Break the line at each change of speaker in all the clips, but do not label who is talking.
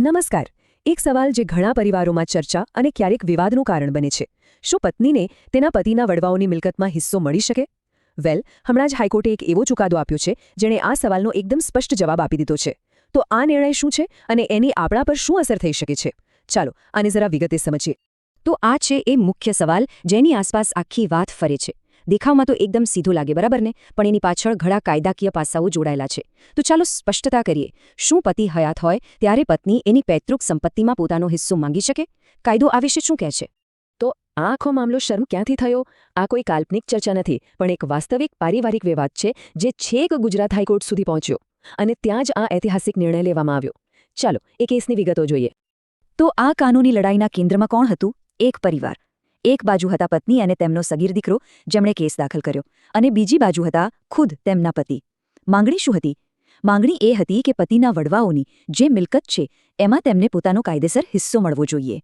નમસ્કાર. એક સવાલ જે ઘણા પરિવારોમાં ચર્ચા અને ક્યારેક વિવાદનું કારણ બને છે. શું પત્નીને તેના પતિના વડવાઓની મિલકતમાં હિસ્સો મળી શકે? વેલ, હમણાં જ હાઈકોર્ટે એક એવો ચુકાદો આપ્યો છે, જેણે આ સવાલનો એકદમ સ્પષ્ટ જવાબ આપી દીધો છે. તો આ નિર્ણય શું છે અને એની આપણા પર શું અસર થઈ શકે છે? ચાલો, આને જરા વિગતે સમજીએ.
તો આ છે એ મુખ્ય સવાલ જેની આસપાસ આખી વાત ફરે છે. દેખાવમાં તો એકદમ સીધું લાગે, બરાબર ને? પણ એની પાછળ ઘણા કાયદાકીય પાસાઓ જોડાયેલા છે. તો ચાલો સ્પષ્ટતા કરીએ. શું પતિ હયાત હોય ત્યારે પત્ની એની પૈતૃક સંપત્તિમાં પોતાનો હિસ્સો માંગી શકે? કાયદો આ વિશે શું કહે છે?
તો આખો મામલો શર્મ ક્યાંથી થયો? આ કોઈ કાલ્પનિક ચર્ચા નથી, પણ એક વાસ્તવિક પારિવારિક વિવાદ છે જે છેક ગુજરાત હાઈકોર્ટ સુધી પહોંચ્યો અને ત્યાં જ આ ઐતિહાસિક નિર્ણય લેવામાં આવ્યો. ચાલો, એ કેસની વિગતો જોઈએ.
તો આ કાનૂની લડાઈના કેન્દ્રમાં કોણ હતું? એક પરિવાર. એક બાજુ હતા પત્ની અને તેમનો સગીર દીકરો, જેમણે કેસ દાખલ કર્યો. અને બીજી બાજુ હતા ખુદ તેમના પતિ. માંગણી શું હતી? માંગણી એ હતી કે પતિના વડવાઓની જે મિલકત છે, એમાં તેમને પોતાનો કાયદેસર હિસ્સો મળવો જોઈએ.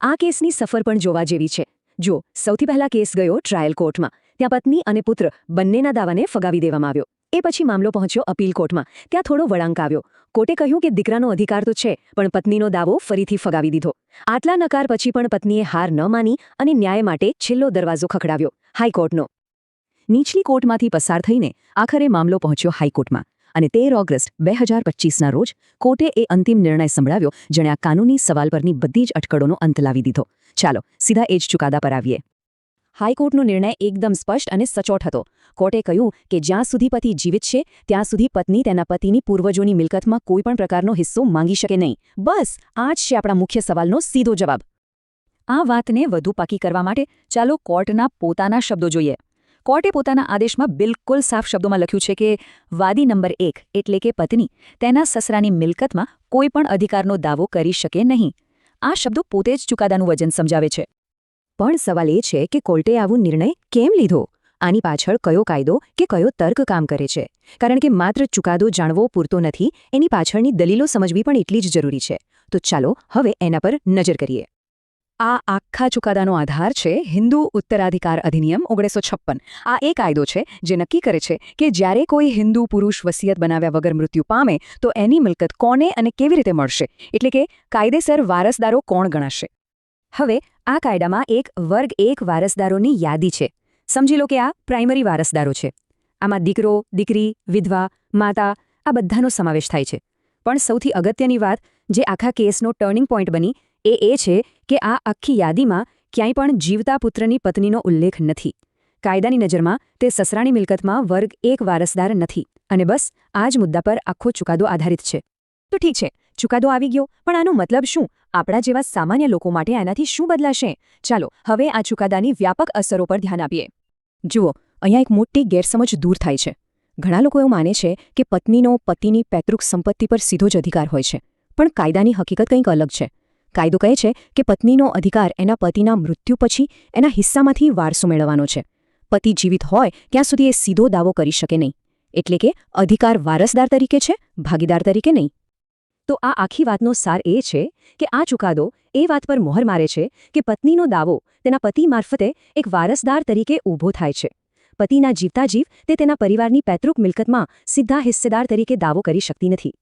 આ કેસની સફર પણ જોવા જેવી છે. જો સૌથી પહેલા કેસ ગયો ટ્રાયલ કોર્ટમાં. ત્યાં પત્ની અને પુત્ર બંનેના દાવાને ફગાવી દેવામાં આવ્યો. એ પછી મામલો પહોંચ્યો અપીલ કોર્ટમાં. ત્યાં થોડો વળાંક આવ્યો. કોર્ટે કહ્યું કે દીકરાનો અધિકાર તો છે, પણ પત્નીનો દાવો ફરીથી ફગાવી દીધો. આટલા નકાર પછી પણ પત્નીએ હાર ન માની અને ન્યાય માટે છેલ્લો દરવાજો ખખડાવ્યો, હાઈકોર્ટનો. નીચલી કોર્ટમાંથી પસાર થઈને આખરે મામલો પહોંચ્યો હાઈકોર્ટમાં અને તેર ઓગસ્ટ બે હજાર પચીસના રોજ કોર્ટે એ અંતિમ નિર્ણય સંભળાવ્યો, જેણે આ કાનૂની સવાલ પરની બધી જ અટકળોનો અંત લાવી દીધો. ચાલો, સીધા એ જ ચુકાદા પર આવીએ. હાઈકોર્ટનો નિર્ણય એકદમ સ્પષ્ટ અને સચોટ હતો. કોર્ટે કહ્યું કે જ્યાં સુધી પતિ જીવિત છે, ત્યાં સુધી પત્ની તેના પતિની પૂર્વજોની મિલકતમાં કોઈપણ પ્રકારનો હિસ્સો માંગી શકે નહીં. બસ, આ જ છે આપણા મુખ્ય સવાલનો સીધો જવાબ. આ વાતને વધુ પાકી કરવા માટે ચાલો કોર્ટના પોતાના શબ્દો જોઈએ. કોર્ટે પોતાના આદેશમાં બિલકુલ સાફ શબ્દોમાં લખ્યું છે કે વાદી નંબર એક એટલે કે પત્ની તેના સસરાની મિલકતમાં કોઈપણ અધિકારનો દાવો કરી શકે નહીં. આ શબ્દો પોતે જ ચુકાદાનું વજન સમજાવે છે. પણ સવાલ એ છે કે કોર્ટે આવું નિર્ણય કેમ લીધો? આની પાછળ કયો કાયદો કે કયો તર્ક કામ કરે છે? કારણ કે માત્ર ચુકાદો જાણવો પૂરતો નથી, એની પાછળની દલીલો સમજવી પણ એટલી જ જરૂરી છે. તો ચાલો હવે એના પર નજર કરીએ. આ આખા ચુકાદાનો આધાર છે હિન્દુ ઉત્તરાધિકાર અધિનિયમ ઓગણીસો આ એ કાયદો છે જે નક્કી કરે છે કે જ્યારે કોઈ હિન્દુ પુરુષ વસિયત બનાવ્યા વગર મૃત્યુ પામે, તો એની મિલકત કોને અને કેવી રીતે મળશે? એટલે કે કાયદેસર વારસદારો કોણ ગણાશે? હવે, આ કાયદામાં એક વર્ગ એક વારસદારોની યાદી છે. સમજી લો કે આ પ્રાઇમરી વારસદારો છે. આમાં દીકરો, દીકરી, વિધવા, માતા, આ બધાનો સમાવેશ થાય છે. પણ સૌથી અગત્યની વાત જે આખા કેસનો ટર્નિંગ પોઈન્ટ બની એ એ છે કે આ આખી યાદીમાં ક્યાંય પણ જીવતા પુત્રની પત્નીનો ઉલ્લેખ નથી. કાયદાની નજરમાં તે સસરાની મિલકતમાં વર્ગ એક વારસદાર નથી. અને બસ, આ જ મુદ્દા પર આખો ચુકાદો આધારિત છે. તો ઠીક છે, ચુકાદો આવી ગયો. પણ આનો મતલબ શું? આપણા જેવા સામાન્ય લોકો માટે આનાથી શું બદલાશે? ચાલો, હવે આ ચુકાદાની વ્યાપક અસરો પર ધ્યાન આપીએ. જુઓ, અહીંયા એક મોટી ગેરસમજ દૂર થાય છે. ઘણા લોકો એવું માને છે કે પત્નીનો, પતિની પૈતૃક સંપત્તિ પર સીધો જ અધિકાર હોય છે. પણ કાયદાની હકીકત કંઈક અલગ છે. કાયદો કહે છે કે પત્નીનો અધિકાર એના પતિના મૃત્યુ પછી એના હિસ્સામાંથી વારસો મેળવવાનો છે. પતિ જીવિત હોય ત્યાં સુધી એ સીધો દાવો કરી શકે નહીં. એટલે કે અધિકાર વારસદાર તરીકે છે, ભાગીદાર તરીકે નહીં. તો આ આખી વાતનો સાર એ છે કે આ ચુકાદો એ વાત પર મોહર મારે છે કે પત્નીનો દાવો તેના પતિ મારફતે એક વારસદાર તરીકે ઊભો થાય છે. પતિના જીવતા જીવ તે તેના પરિવારની પૈતૃક મિલકતમાં સીધા હિસ્સેદાર તરીકે દાવો કરી શકતી નથી.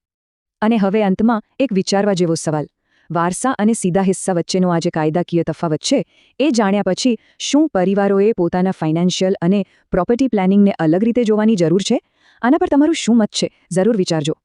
અને હવે અંતમાં એક વિચારવા જેવો સવાલ. વારસા અને સીધા હિસ્સા વચ્ચેનો આજે કાયદાકીય તફાવત છે, એ જાણ્યા પછી શું પરિવારોએ પોતાના ફાઇનાન્શિયલ અને પ્રોપર્ટી પ્લાનિંગને અલગ રીતે જોવાની જરૂર છે? આના પર તમારું શું મત છે? જરૂર વિચારજો.